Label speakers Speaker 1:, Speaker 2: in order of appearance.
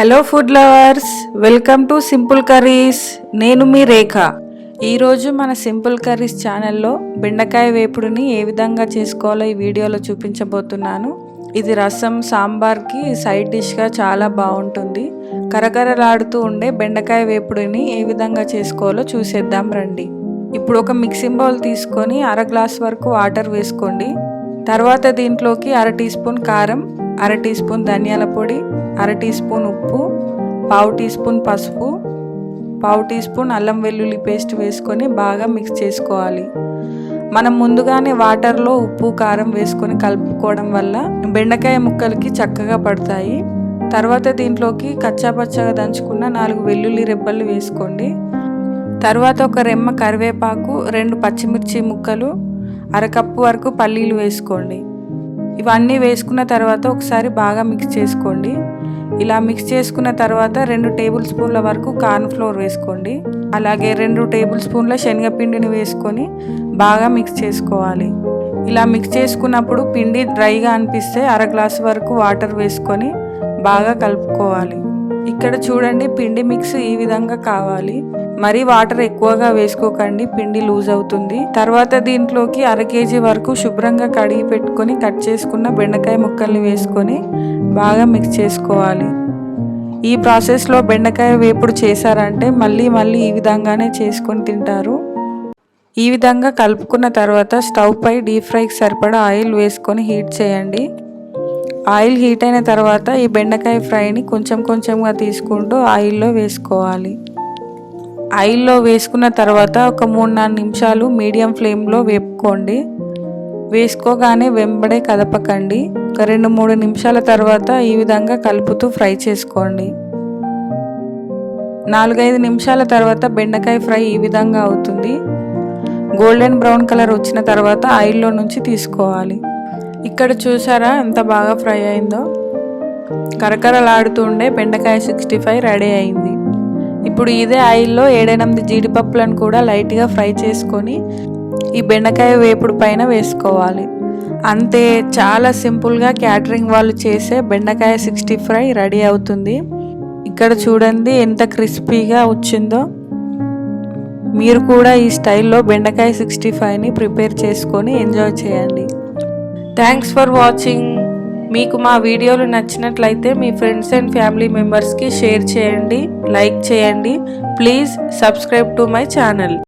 Speaker 1: Hello food lovers welcome to simple curries. నేను మీ రేఖ. ఈరోజు మన సింపుల్ కర్రీస్ ఛానల్లో బెండకాయ వేపుడుని ఏ విధంగా చేసుకోవాలో ఈ వీడియోలో చూపించబోతున్నాను. ఇది రసం సాంబార్కి సైడ్ డిష్గా చాలా బాగుంటుంది. కరకరలాడుతూ ఉండే బెండకాయ వేపుడుని ఏ విధంగా చేసుకోవాలో చూసేద్దాం రండి. ఇప్పుడు ఒక మిక్సింగ్ బౌల్ తీసుకొని అర గ్లాస్ వరకు వాటర్ వేసుకోండి. తర్వాత దీంట్లోకి అర టీ స్పూన్ కారం అర టీ స్పూన్ ధనియాల పొడి అర టీ స్పూన్ ఉప్పు పావు టీ స్పూన్ పసుపు పావు టీ స్పూన్ అల్లం వెల్లుల్లి పేస్ట్ వేసుకొని బాగా మిక్స్ చేసుకోవాలి. మనం ముందుగానే వాటర్లో ఉప్పు కారం వేసుకొని కలుపుకోవడం వల్ల బెండకాయ ముక్కలకి చక్కగా పడతాయి. తర్వాత దీంట్లోకి కచ్చాపచ్చగా దంచుకున్న నాలుగు వెల్లుల్లి రెబ్బలు వేసుకోండి. తర్వాత ఒక రెమ్మ కరివేపాకు రెండు పచ్చిమిర్చి ముక్కలు అరకప్పు వరకు పల్లీలు వేసుకోండి. ఇవన్నీ వేసుకున్న తర్వాత ఒకసారి బాగా మిక్స్ చేసుకోండి. ఇలా మిక్స్ చేసుకున్న తర్వాత రెండు టేబుల్ స్పూన్ల వరకు కార్న్ ఫ్లోర్ వేసుకోండి. అలాగే రెండు టేబుల్ స్పూన్ల శనగపిండిని వేసుకొని బాగా మిక్స్ చేసుకోవాలి. ఇలా మిక్స్ చేసుకున్నప్పుడు పిండి డ్రైగా అనిపిస్తే అర గ్లాస్ వరకు వాటర్ వేసుకొని బాగా కలుపుకోవాలి. ఇక్కడ చూడండి పిండి మిక్స్ ఈ విధంగా కావాలి. మరీ వాటర్ ఎక్కువగా వేసుకోకండి పిండి లూజ్ అవుతుంది. తర్వాత దీంట్లోకి అర కేజీ వరకు శుభ్రంగా కడిగి పెట్టుకొని కట్ చేసుకున్న బెండకాయ ముక్కల్ని వేసుకొని బాగా మిక్స్ చేసుకోవాలి. ఈ ప్రాసెస్లో బెండకాయ వేపుడు చేశారంటే మళ్ళీ మళ్ళీ ఈ విధంగానే చేసుకొని తింటారు. ఈ విధంగా కలుపుకున్న తర్వాత స్టవ్ పై డీప్ ఫ్రైకి సరిపడా ఆయిల్ వేసుకొని హీట్ చేయండి. ఆయిల్ హీట్ అయిన తర్వాత ఈ బెండకాయ ఫ్రైని కొంచెం కొంచెంగా తీసుకుంటూ ఆయిల్లో వేసుకోవాలి. ఆయిల్లో వేసుకున్న తర్వాత ఒక మూడు నాలుగు నిమిషాలు మీడియం ఫ్లేమ్లో వేపుకోండి. వేసుకోగానే వెంబడే కదపకండి. ఒక రెండు మూడు నిమిషాల తర్వాత ఈ విధంగా కలుపుతూ ఫ్రై చేసుకోండి. నాలుగైదు నిమిషాల తర్వాత బెండకాయ ఫ్రై ఈ విధంగా అవుతుంది. గోల్డెన్ బ్రౌన్ కలర్ వచ్చిన తర్వాత ఆయిల్లో నుంచి తీసుకోవాలి. ఇక్కడ చూసారా ఎంత బాగా ఫ్రై అయిందో? కరకరలాడుతూ ఉండే బెండకాయ సిక్స్టీ ఫైవ్ రెడీ అయింది. ఇప్పుడు ఇదే ఆయిల్లో ఏడెనిమిది జీడిపప్పులను కూడా లైట్గా ఫ్రై చేసుకొని ఈ బెండకాయ వేపుడు పైన వేసుకోవాలి. అంతే చాలా సింపుల్గా క్యాటరింగ్ వాళ్ళు చేసే బెండకాయ సిక్స్టీ ఫ్రై రెడీ అవుతుంది. ఇక్కడ చూడండి ఎంత క్రిస్పీగా వచ్చిందో. మీరు కూడా ఈ స్టైల్లో బెండకాయ సిక్స్టీ ఫైవ్ని ప్రిపేర్ చేసుకొని ఎంజాయ్ చేయండి. థ్యాంక్స్ ఫర్ వాచింగ్ మీకు మా వీడియోలు నచ్చినట్లయితే మీ ఫ్రెండ్స్ అండ్ ఫ్యామిలీ మెంబర్స్కి షేర్ చేయండి లైక్ చేయండి. Please subscribe to my channel